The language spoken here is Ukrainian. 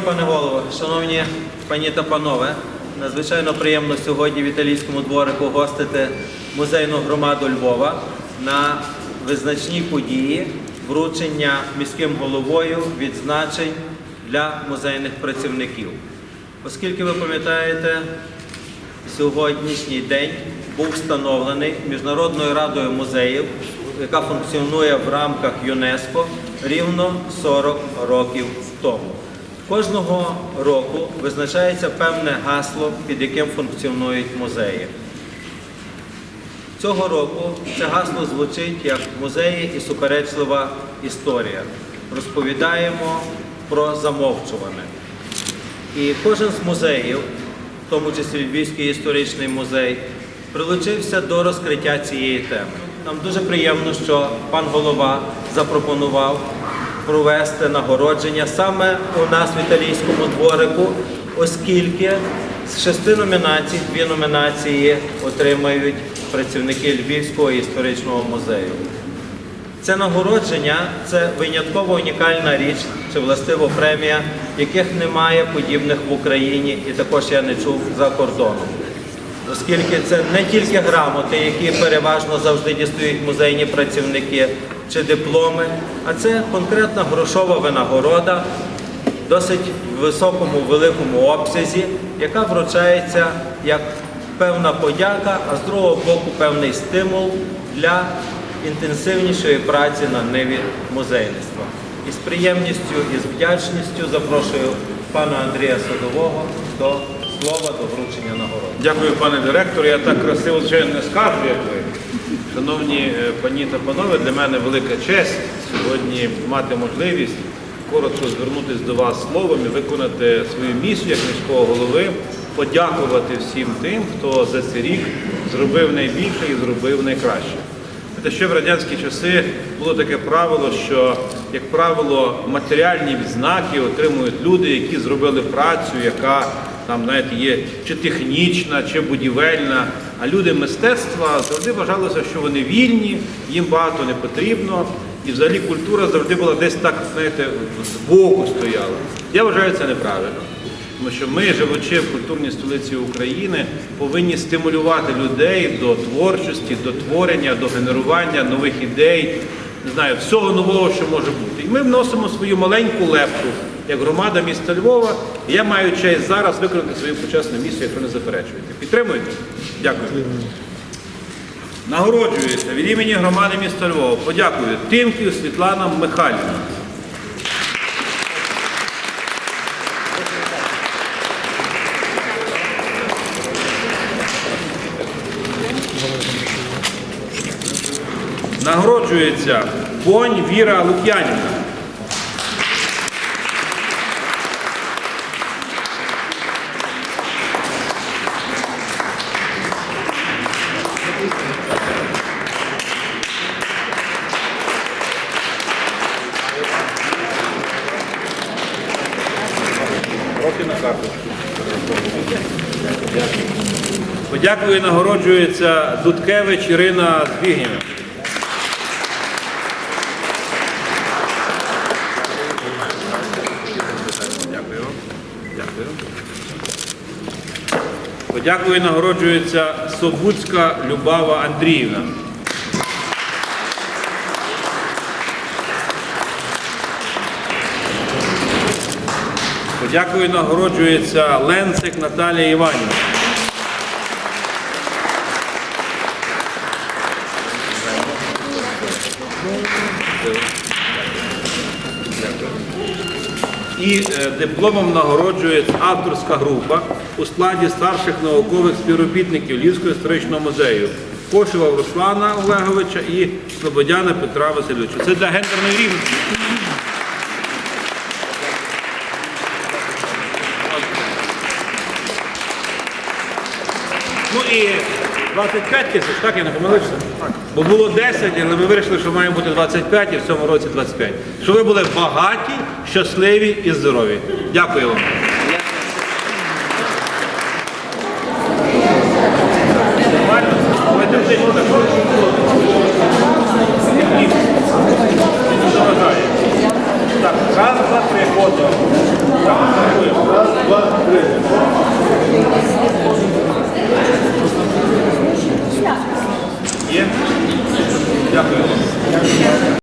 Шановний пане голово, шановні пані та панове, надзвичайно приємно сьогодні в італійському дворику гостити музейну громаду Львова на визначній події вручення міським головою відзначень для музейних працівників. Оскільки ви пам'ятаєте, сьогоднішній день був встановлений Міжнародною радою музеїв, яка функціонує в рамках ЮНЕСКО рівно 40 років тому. Кожного року визначається певне гасло, під яким функціонують музеї. Цього року це гасло звучить як музеї і суперечлива історія. Розповідаємо про замовчуване. І кожен з музеїв, в тому числі Львівський історичний музей, прилучився до розкриття цієї теми. Нам дуже приємно, що пан голова запропонував провести нагородження саме у нас в італійському дворику, оскільки з шести номінацій дві номінації отримають працівники Львівського історичного музею. Це нагородження це винятково унікальна річ, чи властиво премія, яких немає подібних в Україні і також я не чув за кордоном. Оскільки це не тільки грамоти, які переважно завжди дістають музейні працівники чи дипломи, а це конкретна грошова винагорода в досить високому великому обсязі, яка вручається як певна подяка, а з другого боку певний стимул для інтенсивнішої праці на ниві музейництва. І з приємністю і з вдячністю запрошую пана Андрія Садового до слова до вручення нагород. Дякую, пане директор. Я так красиво звичайно не скажу, як ви. Шановні е, пані та панове, для мене велика честь сьогодні мати можливість коротко звернутися до вас словом і виконати свою місію як міського голови, подякувати всім тим, хто за цей рік зробив найбільше і зробив найкраще. Це ще в радянські часи було таке правило, що, як правило, матеріальні відзнаки отримують люди, які зробили працю, яка там, знаєте, є чи технічна, чи будівельна. А люди мистецтва завжди вважалося, що вони вільні, їм багато не потрібно. І взагалі культура завжди була десь так, знаєте, збоку стояла. Я вважаю це неправильно. Тому що ми, живучи в культурній столиці України, повинні стимулювати людей до творчості, до творення, до генерування нових ідей, не знаю, всього нового, що може бути. І ми вносимо свою маленьку лепту як громада міста Львова. Я маю честь зараз виконати свою почесну місію, якщо не заперечуєте. Підтримуєте? Дякую. Нагороджується від імені громади міста Львова. Подякую Тимків Світлана Михайлівна. Нагороджується Понь Віра Лук'янівна. Трохи на карточку. Подякую, і нагороджується Дудкевич Ірина Збігнєва. Дякую. Дякую. Подякую, нагороджується Собуцька Любава Андріївна. Подякую, і нагороджується Ленцик Наталія Іванівна. І е, дипломом нагороджується авторська група у складі старших наукових співробітників Львівського історичного музею Кошева Руслана Олеговича і Слободяна Петра Васильовича. Це для гендерної рівності. Ну і 25 тисяч, так, я не помилився? Бо було 10, але ми вирішили, що має бути 25 і в цьому році 25. Щоб ви були багаті, щасливі і здорові. Дякую вам. Так, раз, два, три, фото. Раз, два, три. 样的。